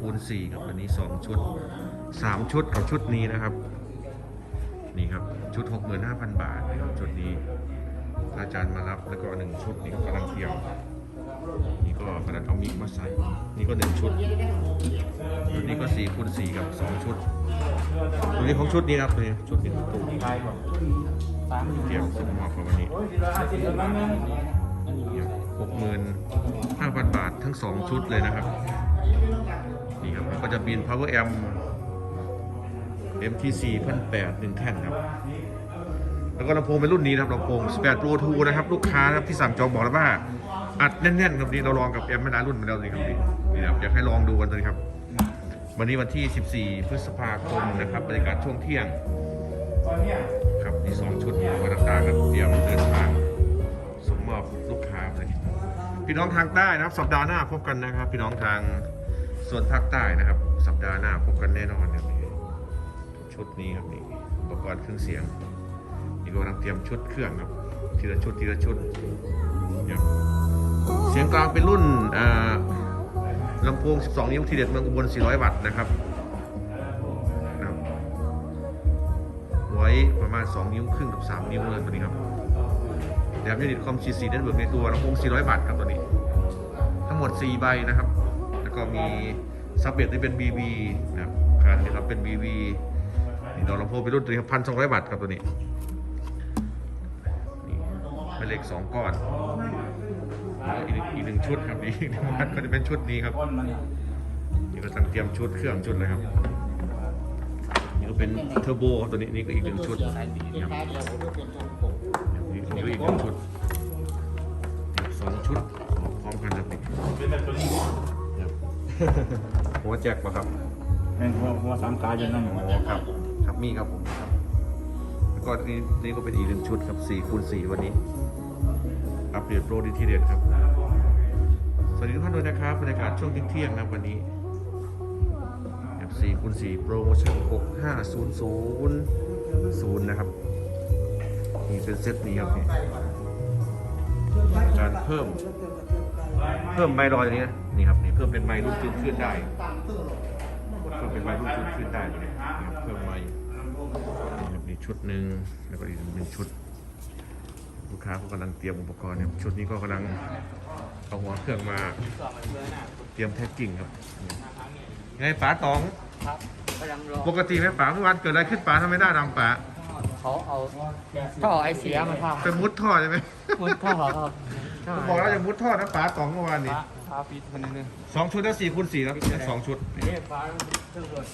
คูณสี่ครับอันนี้สองชุดสามชุดกับชุดนี้นะครับ นี่ครับชุดหกหมื่นห้าพันบาทนะครับชุดนี้อาจารย์มารับแล้วก็หนึ่งชุดนี่ก็กำลังเตรียมนี่ก็กำลังเอามิกมาใส่นี่ก็หนึ่งชุดตัวนี้ก็สี่คูณสี่กับสองชุดตัวนี้ของชุดนี้ครับตัวนี้ชุดนี้ตู้ไปก่อนสมเตรียมส่งมอบกับวันนี้หกหมื่นห้าพันบาททั้งสองชุดเลยนะครับ นี่ครับก็จะบิน power amp MT4 พันแปดหนึ่งแท่นครับ แล้วก็ลำโพงเป็นรุ่นนี้นะครับลำโพง18 Pro 2นะครับ ลูกค้าครับที่สั่งจองบอกแล้วว่า อัดแน่นๆ ครับนี่เราลองกับแอมไม่นานรุ่นมาแล้วนี่ครับนี่นี่ครับอยากให้ลองดูกันเลยครับ วันนี้วันที่ 14 พฤษภาคมนะครับบรรยากาศช่วงเที่ยงครับมีสองชุดมาต่างๆครับเตรียมเดินทางส่งมอบลูกค้าเลยพี่น้องทางใต้นะครับ สัปดาห์หน้าพบกันนะครับ พี่น้องทาง ส่วนภาคใต้นะครับ สัปดาห์หน้าพบกันแน่นอนครับนี่ชุดนี้ครับนี่อุปกรณ์เครื่องเสียงนี่กำลังเตรียมชุดเครื่องครับทีละชุดทีละชุดเสียงกลางเป็นรุ่นอ่าลำโพง 12 นิ้วทีเด็ดเมืองอุบล 400 วัตต์นะครับนะครับไว้ประมาณ 2 นิ้วครึ่งกับ 3 นิ้วเลยตัวนี้ครับแถมยูนิตคอม C4 เน็ตเวิร์กในตัวลำโพง 400 บาทครับตัวนี้ ทั้งหมด 4 ใบนะครับ ก็มีซับเบตที่เป็น BB นะครับคานนี่ครับเป็น BB นี่ดอกลำโพงเป็นรุ่นตัวนี้ครับพันสองร้อยบาทครับตัวนี้นี่เป็นเหล็ก2ก้อนแล้วอีกอีกหนึ่งชุดครับนี่วัดก็จะเป็นชุดนี้ครับนี่ก็ตั้งเตรียมชุดเครื่องชุดเลยครับนี่ก็เป็นเทอร์โบตัวนี้นี่ก็อีกหนึ่งชุดนี่ครับนี่นี่ก็อีกหนึ่งชุดสองชุดพร้อมกันครับ หัวแจ็คปะครับแม่งหัวหัวสามขาจะนั่งอยู่อ๋อครับ ครับมีครับผมครับ แล้วก็นี่นี่ก็เป็นอีกหนึ่งชุดครับ4คูณ4วันนี้ อัปเดตโปรดีทีเด็ดครับ สวัสดีทุกท่านด้วยนะครับบรรยากาศช่วงเที่ยงๆนะวันนี้4คูณ4โปรโมชั่น6500นะครับนี่เป็นเซตนี้ครับนี่การเพิ่ม เพิ่มไมค์รอยตัวนี้นะนี่ครับนี่เพิ่มเป็นไมค์รุ่นจุดขึ้นได้เพิ่มเป็นไมค์รุ่นจุดขึ้นได้เลยนะครับเพิ่มไมค์นี่ครับนี่ชุดหนึ่งแล้วก็อีกหนึ่งชุด ลูกค้าเขากำลังเตรียมอุปกรณ์ครับชุดนี้ก็กำลังเอาหัวเครื่องมา เตรียมแท็กกิ้งครับไงป๋าตองครับกำลังรอปกติไหมป๋าเมื่อวานเกิดอะไรขึ้นป๋าทำไมหน้าดำป๋าเขาเอาท่อไอเสียมาท่าไปมุดท่อใช่ไหมมุดท่อครับ ผมบอกแล้วอย่ามุดท่อนะป๋าตองเมื่อวานนี้ฟ้าฟ้าปิดมันนึงสองชุดแล้วสี่คูณสี่แล้วเนี่ยสองชุดนี่นี่ฟ้าเครื่องรถ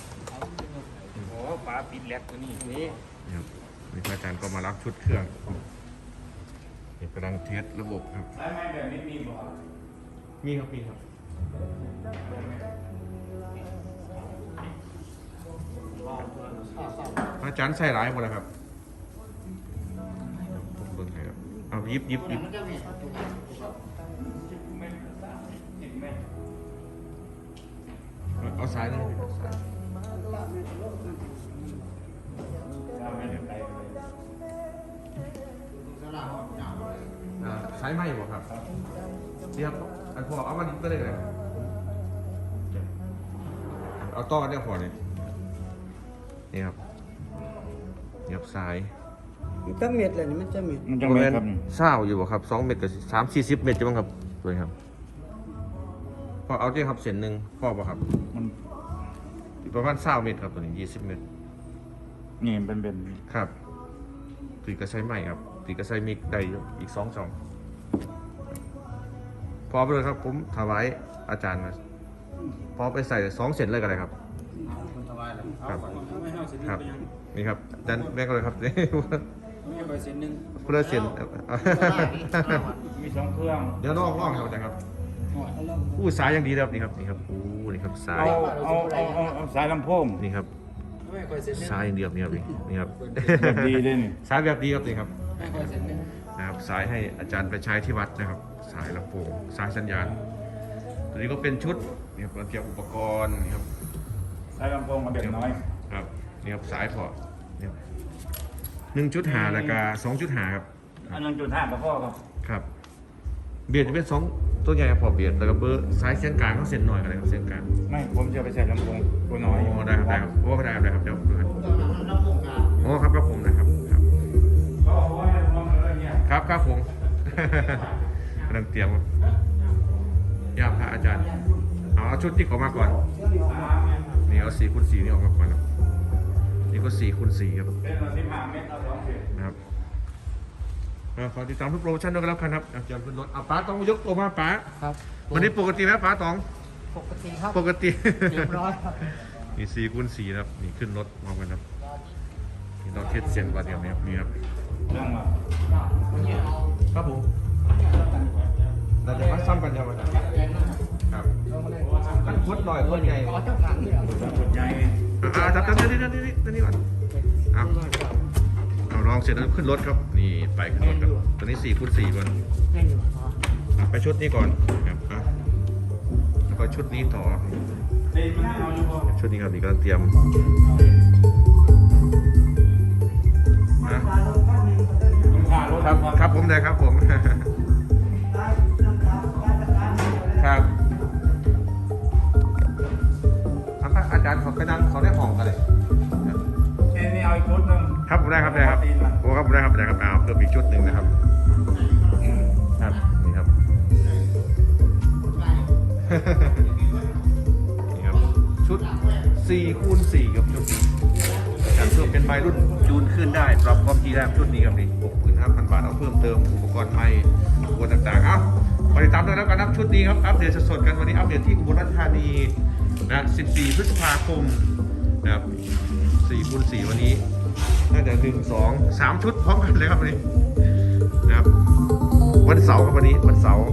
โอ้ฟ้าปิดแลกตัวนี้นี่ครับนี่พระอาจารย์ก็มารับชุดเครื่องนี่กำลังเทสระบบครับสายไม้แบบนี้มีบ่มีครับมีครับพระอาจารย์ใส่ร้ายหมดแล้วครับผมเบิ่งให้ครับ เอายิบยิบยิบเอาสายนึงเอาสายอ่าสายไหมบ่ครับเดี๋ยวอันพอเอามันก็ได้เลยเอาต่อกันเนี่ยพอนี่นี่ครับนี่ครับสาย จะเม็ดเลยนี่มันจะเม็ดมันจะไม่ครับนี่เศร้าอยู่บ่ครับสองเมตรกับสามสี่สิบเมตรจะบ้างครับตัวนี้ครับ พอเอาที่ครับเส้นหนึ่งพอป่ะครับมันประมาณเศร้าเมตรครับตัวนี้ยี่สิบเมตรนี่เป็นเป็นครับตีกระใช้ใหม่ครับตีกระใช้มิกได้อยู่อีกสองสองพอไปเลยครับผมถวายอาจารย์มาพอไปใส่สองเส้นเลยกันเลยครับครับครับนี่ครับดันแม่ก็เลยครับนี่มีใบ เส้นหนึ่งเพื่อเส้นมีสองเครื่องเดี๋ยวลองลองครับอาจารย์ครับอู้สายอย่างดีเลยครับนี่ครับนี่ครับอู้นี่ครับสาเอายเอาเอาเอาเอาสายลำโพงนี่ครับไม่ค่อยเส้นหนึ่งสายอย่างเดียวนี่ครับนี่นี่ครับแบบดีเลยนี่สายแบบดีครับนี่ครับไม่ค่อยเส้นหนึ่งนะครับสายให้อาจารย์ไปใช้ที่วัดนะครับ สายลำโพงสายสัญญาณตัวนี้ก็เป็นชุดนี่ครับเตรียมอุปกรณ์นี่ครับสายลำโพงมาแบบน้อยครับนี่ครับสายพอนี่ครับ หนึ่งชุดหาแล้วก็สองชุดหาครับ อันนั้นจุดห้ากับพ่อครับครับ เบียดจะเป็นสองตัวใหญ่พอเบียดแล้วก็เบอร์ซ้ายเส้นกลางก็เส้นหน่อยอะไรครับเส้นกลางไม่ผมจะไปใส่ลำโพงตัวน้อยอ๋อได้ครับได้ครับโอ้ได้ครับได้ครับเดี๋ยวดูครับโอ้ครับครับผมนะครับครับเขาบอกว่าให้ลองอะไรเงี้ยครับครับผม กำลังเตรียมครับย่ามพระอาจารย์เอาเอาชุดที่เขามาก่อนนี่เอาสี่คูณสี่นี่ออกมาก่อนครับ นี่ก็สี่คูณสี่ครับเป็นเราที่มาเม็ดเอาสองเศษนะครับเอ่อขอติดตามทุกโปรโมชั่นด้วยกันแล้วกันครับอะเตรียมขึ้นรถเอาป้าต้องยกตัวมาป้าครับวันนี้ปกติไหมป้าตอง ปกติครับ ปกติเรียบร้อยครับนี่สี่คูณสี่นะครับ นี่ขึ้นรถมากันครับนี่เราเทสเสียงก่อนเดียวนี้ครับนี่ครับเรื่องว่าครับผมเราจะมาซ้ำกันยังไงครับกันพุดหน่อยพุดใหญ่ขอเจ้าขังเนี่ยกดใหญ่อ่าจับจับนี่นี่นี่นี่นี่ก่อนเอาเอาลองเสร็จแล้วขึ้นรถครับ นี่ไปขึ้นรถครับตัวนี้สี่คูณสี่ก่อนแน่นอยู่อ๋ออะไปชุดนี้ก่อนครับอะแล้วก็ชุดนี้ต่อตีมันไม่เอาอยู่พอชุดนี้ครับนี่กำลังเตรียมอะต้องขารถครับครับผมได้ครับผมครับครับอาจารย์เขาไปนั่งเขาได้ห้ องกันเลยเช่นนี้เอาอีกชุดหนึ่งครับผมได้ครับได้ครับโอ้ครับผมได้ครับได้ครับอ้าวเพิ่มอีกชุดหนึ่งนะครับครับนี่ครับนี่ครับ ชุด4คูณ4ครับชุดนี้การเพิ่มเป็นไม้รุ่นจูนขึ้นได้ปรับความถี่ได้ชุดนี้ครับนี่65,000 บาทเอาเพิ่มเติมอุปกรณ์ไม้อุปกรณ์ต่างๆเอ้าไปติดตามด้วยแล้วกันนะครับชุดนี้ครับอัปเดตสดๆกันวันนี้อัปเดตที่อุบลราชธานีนะ 14 พฤษภาคมนะครับ 4คูณ4วันนี้ น่าจะ1 2 3ชุดพร้อมกันเลยครับวันนี้นะครับวันเสาร์ครับวันนี้วันเสาร์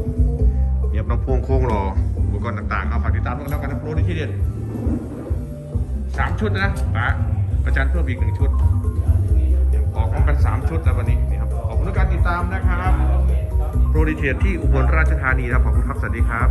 เดี๋ยวน้องพวงโค้งรออุปกรณ์ต่างๆเอาฝากติดตามด้วยแล้วกันนะโปรดที่เด็ดสามชุดนะป๋าอาจารย์เพิ่มอีกหนึ่งชุดเดี๋ยวออกพร้อมกันสามชุดแล้ววันนี้นี่ครับขอบคุณทุกการติดตามนะครับโปรดีเทรดที่อุบลราชธานีนะครับขอบคุณครับสวัสดีครับ